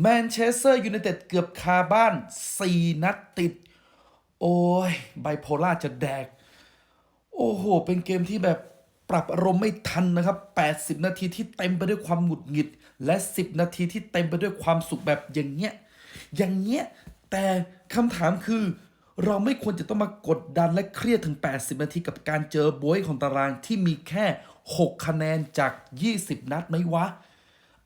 แมนเชสเตอร์ยูไนเต็ดเกือบคาบ้าน 4 นัดติด โอ้ยไบโพล่าจะแดก โอ้โห เป็นเกมที่แบบปรับอารมณ์ไม่ทันนะครับ 80 นาทีที่เต็มไปด้วยความหงุดหงิด และ 10 นาทีที่เต็มไปด้วยความสุขแบบอย่างเงี้ย อย่างเงี้ย แต่คำถามคือเราไม่ควรจะต้องมากดดันและเครียดถึง 80 นาทีกับการเจอบวยของตารางที่มีแค่ 6 คะแนนจาก 20 นัดไหมวะ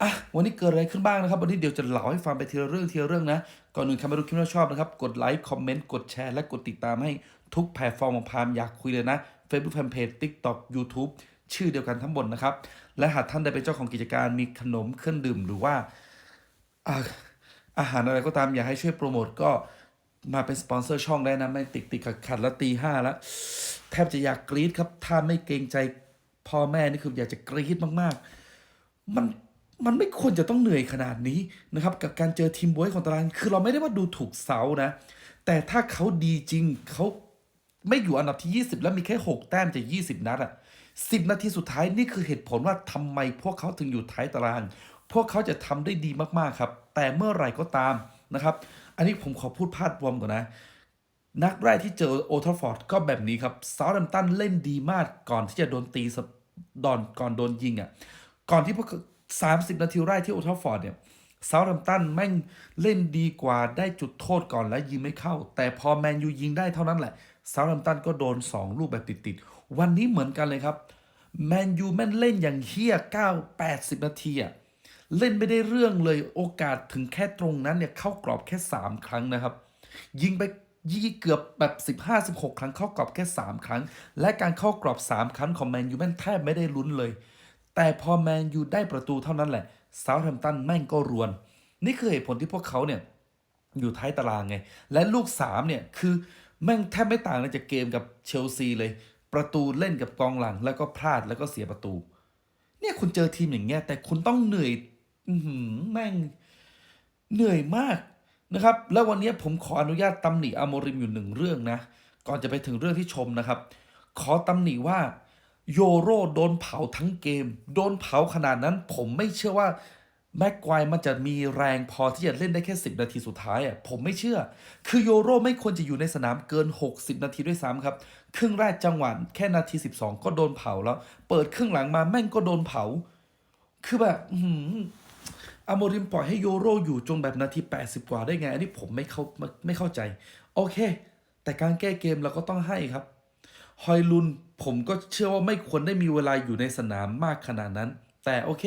อะวันนี้เกิดอะไรขึ้นบ้างนะครับ วันนี้เดี๋ยวจะเล่าให้ฟังไปทีละเรื่องทีละเรื่องนะ ก่อนอื่นใครมาดูคลิปแล้วชอบนะครับ กดไลค์คอมเมนต์ กดแชร์ และกดติดตามให้ทุกแพลตฟอร์มของพามอยากคุยเลยนะ Facebook Fanpage TikTok YouTube ชื่อเดียวกันทั้งหมดนะครับ และหากท่านใดเป็นเจ้าของกิจการมีขนมเครื่องดื่มหรือว่าอาอาหารอะไรก็ตามอยากให้ช่วยโปรโมทก็มาเป็นสปอนเซอร์ช่องได้นะไม่ติดติดขัดขัดแล้วตีห้าแล้วแทบจะอยากกรี๊ดครับ ถ้าไม่เกรงใจพ่อแม่นี่คืออยากจะกรี๊ดมาก ๆ มัน มันไม่ควรจะต้องเหนื่อยขนาดนี้นะครับ กับการเจอทีมบวยของตารางคือเราไม่ได้ว่าดูถูกเสานะ แต่ถ้าเขาดีจริงเขาไม่อยู่อันดับที่ 20 แล้วมีแค่ 6 แต้มจาก 20 นัดอะ10 นาทีสุดท้ายนี่คือเหตุผลว่าทำไมพวกเขาถึงอยู่ท้ายตาราง พวกเขาจะทำได้ดีมากๆครับ แต่เมื่อไหร่ก็ตามนะครับ อันนี้ผมขอพูดพาดรวมก่อนนะ นัดแรกที่เจอโอทราฟอร์ดก็แบบนี้ครับซา u ์ h แ m มตันเล่นดีมากก่อนที่จะโดนตีดอนก่อนโดนยิงอะก่อนที่พวก สามสิบนาทีแรกที่โอทราฟอร์ดเนี่ยซา u ์แ m มตันแม่งเล่นดีกว่าได้จุดโทษก่อนแล้วยิงไม่เข้า แต่พอแมนยูยิงได้เท่านั้นแหละซา u ์แ m มตันก็โดน 2 ลูกแบบติดๆ วันนี้เหมือนกันเลยครับแมนยูแม่งเล่นอย่างเฮี้ย9 80 นาทีอะเล่นไม่ได้เรื่องเลยโอกาสถึงแค่ตรงนั้นเนี่ยเข้ากรอบแค่ 3 ครั้งนะครับ ยิงไปยี่เกือบแบบ 15 16 ครั้งเข้ากรอบแค่ 3 ครั้ง และการเข้ากรอบ 3 ครั้งของแมนยูแม่งแทบไม่ได้ลุ้นเลย แต่พอแมนยูได้ประตูเท่านั้นแหละเซาท์แฮมป์ตันแม่งก็รวน นี่คือเหตุผลที่พวกเขาเนี่ยอยู่ท้ายตารางไง และลูก 3 เนี่ย คือแม่งแทบไม่ต่างเลยจากเกมกับเชลซีเลย ประตูเล่นกับกองหลัง แล้วก็พลาดแล้วก็เสียประตู เนี่ยคุณเจอทีมอย่างเงี้ยแต่คุณต้องเหนื่อยอืแม่งเหนื่อยมากนะครับ แล้ววันนี้ผมขออนุญาตตำหนิอาโมริมอยู่หนึ่งเรื่องนะ ก่อนจะไปถึงเรื่องที่ชมนะครับ ขอตำหนิว่า โยโรโดนเผาทั้งเกม โดนเผาขนาดนั้น ผมไม่เชื่อว่าแม็กควายมันจะมีแรงพอที่จะเล่นได้แค่ 10 นาทีสุดท้ายอะผมไม่เชื่อ คือโยโรไม่ควรจะอยู่ในสนามเกิน 60 นาทีด้วยซ้ำครับ ครึ่งแรกจังหวะแค่นาที 12 ก็โดนเผาแล้ว เปิดครึ่งหลังมาแม่งก็โดนเผา คือแบบอือโมริมปล่อยให้โยโรอยู่จนแบบนาที 80 กว่าได้ไง อันนี้ผมไม่เข้าไม่เข้าใจ โอเค แต่การแก้เกมเราก็ต้องให้ครับ ฮอยลุนผมก็เชื่อว่าไม่ควรได้มีเวลาอยู่ในสนามมากขนาดนั้น แต่โอเค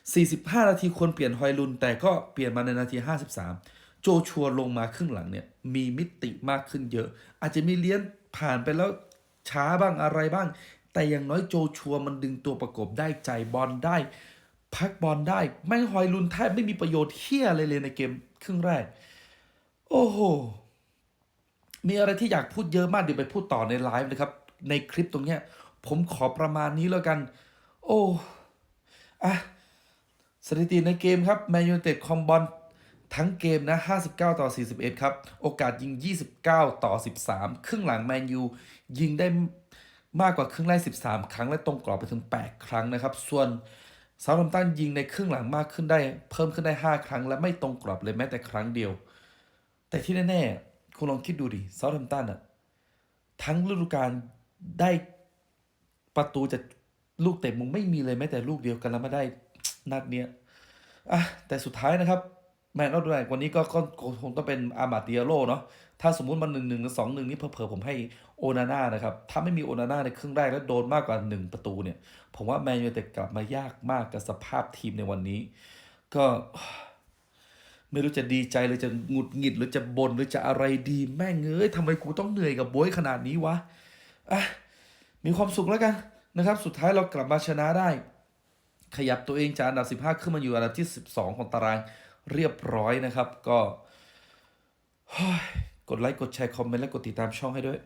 45 นาทีควรเปลี่ยนฮอยลุน แต่ก็เปลี่ยนมาในนาที 53 โจชัวลงมาครึ่งหลังเนี่ยมีมิติมากขึ้นเยอะ อาจจะมีเลี้ยนผ่านไปแล้วช้าบ้างอะไรบ้าง แต่อย่างน้อยโจชัวมันดึงตัวประกบได้ใจบอลได้ พักบอลได้แม่งฮอยลุนแทบไม่มีประโยชน์เฮี้ยอะไรเลยในเกมครึ่งแรก โอ้โห มีอะไรที่อยากพูดเยอะมากเดี๋ยวไปพูดต่อในไลฟ์นะครับ ในคลิปตรงเนี้ย ผมขอประมาณนี้แล้วกัน โอ้อะสถิติในเกมครับแมนยูเต็ดคอมบอลทั้งเกมนะ 59 ต่อ 41 ครับ โอกาสยิง 29 ต่อ 13 ครึ่งหลังแมนยูยิงได้มากกว่าครึ่งแรก 13 ครั้งและตรงกรอบไปถึง 8 ครั้งนะครับ ส่วนเซาท์แฮมตันยิงในครึ่งหลังมากขึ้นได้ เพิ่มขึ้นได้ 5 ครั้ง และไม่ตรงกรอบเลยแม้แต่ครั้งเดียว แต่ที่แน่ๆ คุณลองคิดดูดิเซาท์แฮมป์ตันอะทั้งฤดูกาลได้ประตูจากลูกเตะมุมไม่มีเลยแม้แต่ลูกเดียวกันแล้วมาได้นัดเนี้ยอะแต่สุดท้ายนะครับ แมนออฟเดอะวันนี้ก็ก็คงต้องเป็นอามาติอาโลเนาะถ้าสมมุติมันหนึ่งหนึ่งหรือสองหนึ่งนี่เผลอๆผมให้โอนาน่านะครับ ถ้าไม่มีโอนาน่าในครึ่งแรกแล้วโดนมากกว่าหนึ่งประตูเนี่ย ผมว่าแมนยูแต่กลับมายากมากกับสภาพทีมในวันนี้ ก็ ไม่รู้จะดีใจหรือจะหงุดหงิดหรือจะบน่นหรือจะอะไรดีแม่งเอ้ยทำไมกูต้องเหนื่อยกับโบยขนาดนี้วะอะมีความสุขแล้วกันนะครับ สุดท้ายเรากลับมาชนะได้ ขยับตัวเองจากอันดับ 15 ขึ้นมาอยู่อันดับที่ 12 ของตารางเรียบร้อยนะครับ ก็กดไลค์กดแชร์คอมเมนต์และกดติดตามช่องให้ด้วย